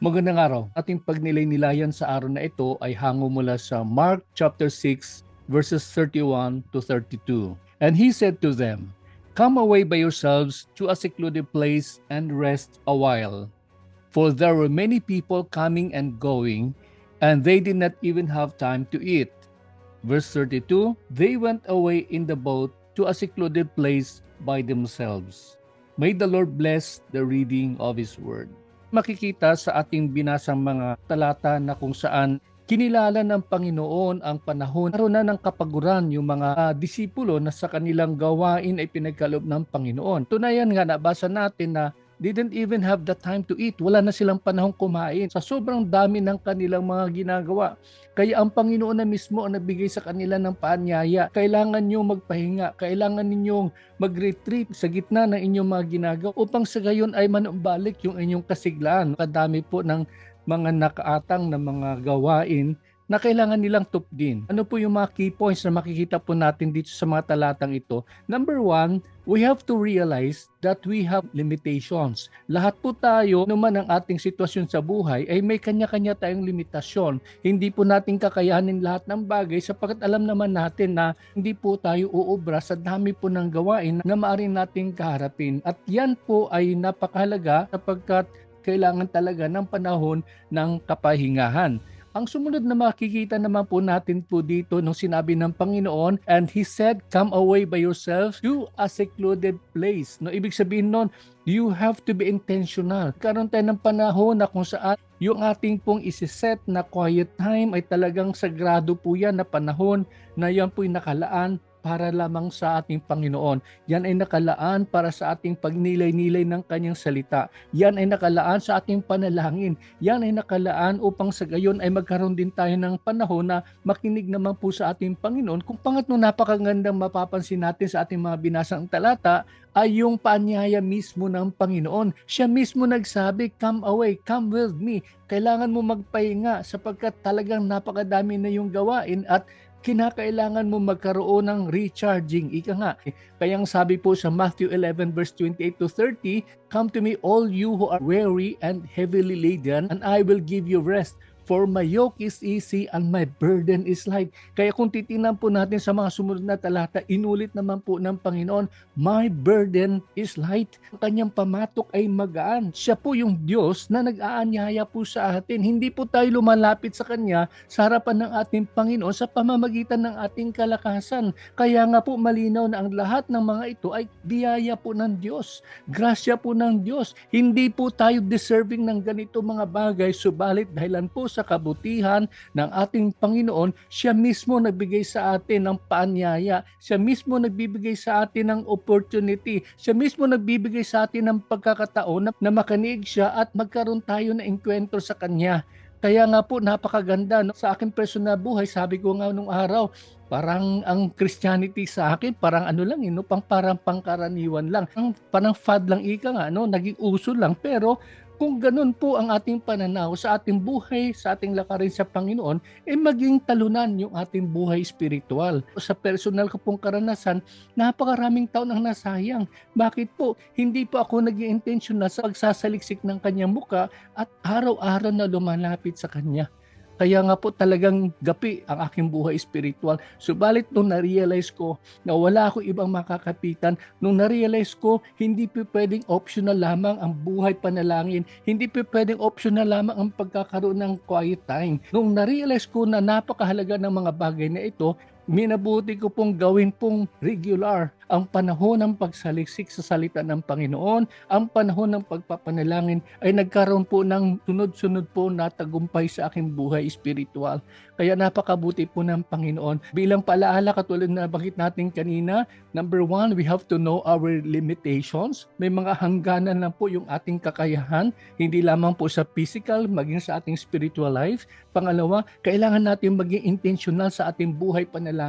Magandang araw. Ating pagnilay-nilayan sa araw na ito ay hango mula sa Mark chapter 6 verses 31 to 32. And he said to them, Come away by yourselves to a secluded place and rest a while. For there were many people coming and going, and they did not even have time to eat. Verse 32 They went away in the boat to a secluded place by themselves. May the Lord bless the reading of His word. Makikita sa ating binasang mga talata na kung saan kinilala ng Panginoon ang panahon naroon na ng kapaguran yung mga ah, disipulo na sa kanilang gawain ay pinagkaloob ng Panginoon. Tunayan nga nabasa natin na didn't even have the time to eat. Wala na silang panahong kumain sa sobrang dami ng kanilang mga ginagawa. Kaya ang Panginoon na mismo ang nagbigay sa kanila ng paanyaya. Kailangan nyo magpahinga. Kailangan ninyong mag-retreat sa gitna ng inyong mga ginagawa upang sa gayon ay manumbalik yung inyong kasiglaan. Kadami po ng mga nakaatang na mga gawain na kailangan nilang tupdin. Ano po yung mga key points na makikita po natin dito sa mga talatang ito? Number one, we have to realize that we have limitations. Lahat po tayo, naman ang ating sitwasyon sa buhay, ay may kanya-kanya tayong limitasyon. Hindi po natin kakayanin lahat ng bagay sapagkat alam naman natin na hindi po tayo uubra sa dami po ng gawain na maaari nating kaharapin. At yan po ay napakahalaga sapagkat kailangan talaga ng panahon ng kapahingahan. Ang sumunod na makikita naman po natin po dito nung sinabi ng Panginoon, and He said, come away by yourselves to a secluded place. No, ibig sabihin nun, you have to be intentional. Karoon tayo ng panahon na kung saan yung ating pong isiset na quiet time ay talagang sagrado po yan na panahon na yan po'y nakalaan para lamang sa ating Panginoon. Yan ay nakalaan para sa ating pagnilay-nilay ng kanyang salita. Yan ay nakalaan sa ating panalangin. Yan ay nakalaan upang sa gayon ay magkaroon din tayo ng panahon na makinig naman po sa ating Panginoon. Kung pangatlo napakagandang mapapansin natin sa ating mga binasang talata ay yung paanyaya mismo ng Panginoon. Siya mismo nagsabi, come away, come with me. Kailangan mo magpahinga sapagkat talagang napakadami na yung gawain at kinakailangan mo magkaroon ng recharging. Ika nga, kayang sabi po sa Matthew 11 verse 28 to 30, Come to me all you who are weary and heavily laden, and I will give you rest. For my yoke is easy and my burden is light. Kaya kung titingnan po natin sa mga sumunod na talata, inulit naman po ng Panginoon, My burden is light. Ang kanyang pamatok ay magaan. Siya po yung Diyos na nag-aanyaya po sa atin. Hindi po tayo lumalapit sa Kanya sa harapan ng ating Panginoon sa pamamagitan ng ating kalakasan. Kaya nga po malinaw na ang lahat ng mga ito ay biyaya po ng Diyos. Grasya po ng Diyos. Hindi po tayo deserving ng ganito mga bagay, subalit dahilan po sa kabutihan ng ating Panginoon, siya mismo nagbigay sa atin ng paanyaya. Siya mismo nagbibigay sa atin ng opportunity. Siya mismo nagbibigay sa atin ng pagkakataon na, makinig siya at magkaroon tayo ng enkwentro sa Kanya. Kaya nga po napakaganda no? sa aking personal buhay, sabi ko nga nung araw, parang ang Christianity sa akin parang ano lang, eh, no? pang parang pangkaraniwan lang. Ang parang fad lang ika nga, no? naging uso lang. Pero kung ganun po ang ating pananaw sa ating buhay, sa ating lakarin sa Panginoon, eh maging talunan yung ating buhay spiritual. Sa personal ko pong karanasan, napakaraming taon ang nasayang. Bakit po? Hindi po ako naging intentional sa pagsasaliksik ng kanyang muka at araw-araw na lumalapit sa kanya. Kaya nga po talagang gapi ang aking buhay spiritual. Subalit nung na-realize ko na wala akong ibang makakapitan, nung na-realize ko hindi po pwedeng optional lamang ang buhay panalangin, hindi po pwedeng optional lamang ang pagkakaroon ng quiet time. Nung na-realize ko na napakahalaga ng mga bagay na ito, minabuti ko pong gawin pong regular ang panahon ng pagsaliksik sa salita ng Panginoon, ang panahon ng pagpapanalangin ay nagkaroon po ng sunod-sunod po na tagumpay sa aking buhay spiritual. Kaya napakabuti po ng Panginoon. Bilang paalaala katulad na bakit natin kanina, number one, we have to know our limitations. May mga hangganan lang po yung ating kakayahan, hindi lamang po sa physical, maging sa ating spiritual life. Pangalawa, kailangan natin maging intentional sa ating buhay panalangin.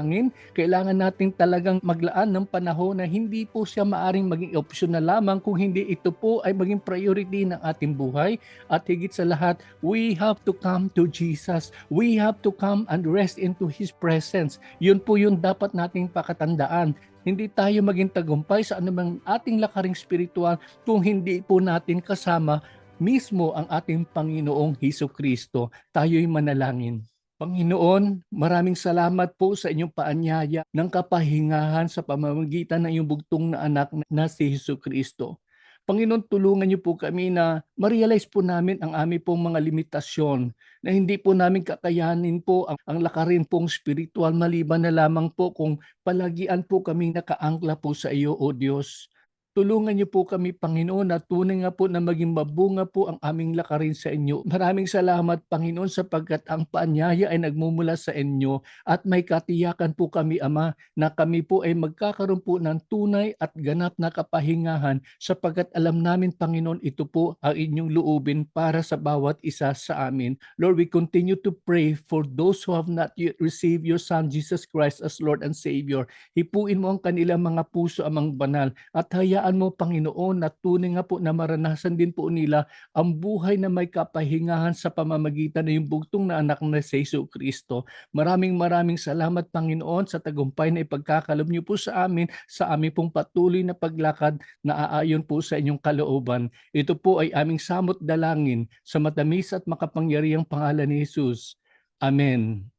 Kailangan natin talagang maglaan ng panahon na hindi po siya maaring maging optional lamang kung hindi ito po ay maging priority ng ating buhay. At higit sa lahat, we have to come to Jesus. We have to come and rest into His presence. Yun po yung dapat nating pakatandaan. Hindi tayo maging tagumpay sa anumang ating lakaring spiritual kung hindi po natin kasama mismo ang ating Panginoong Heso Kristo. Tayo'y manalangin. Panginoon, maraming salamat po sa inyong paanyaya ng kapahingahan sa pamamagitan ng iyong bugtong na anak na si Heso Kristo. Panginoon, tulungan niyo po kami na ma-realize po namin ang aming pong mga limitasyon na hindi po namin kakayanin po ang, ang lakarin pong spiritual maliban na lamang po kung palagian po kaming nakaangkla po sa iyo, O Diyos. Tulungan niyo po kami, Panginoon, na tunay nga po na maging mabunga po ang aming lakarin sa inyo. Maraming salamat, Panginoon, sapagkat ang paanyaya ay nagmumula sa inyo at may katiyakan po kami, Ama, na kami po ay magkakaroon po ng tunay at ganap na kapahingahan sapagkat alam namin, Panginoon, ito po ang inyong luubin para sa bawat isa sa amin. Lord, we continue to pray for those who have not yet received your Son, Jesus Christ, as Lord and Savior. Hipuin mo ang kanilang mga puso amang banal at hayaan mo, Panginoon, na tunay nga po na maranasan din po nila ang buhay na may kapahingahan sa pamamagitan ng yung bugtong na anak na si Yesu Kristo. Maraming maraming salamat, Panginoon, sa tagumpay na ipagkakalob niyo po sa amin, sa aming pong patuloy na paglakad na aayon po sa inyong kalooban. Ito po ay aming samot dalangin sa matamis at makapangyarihang pangalan ni Jesus. Amen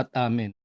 at Amen.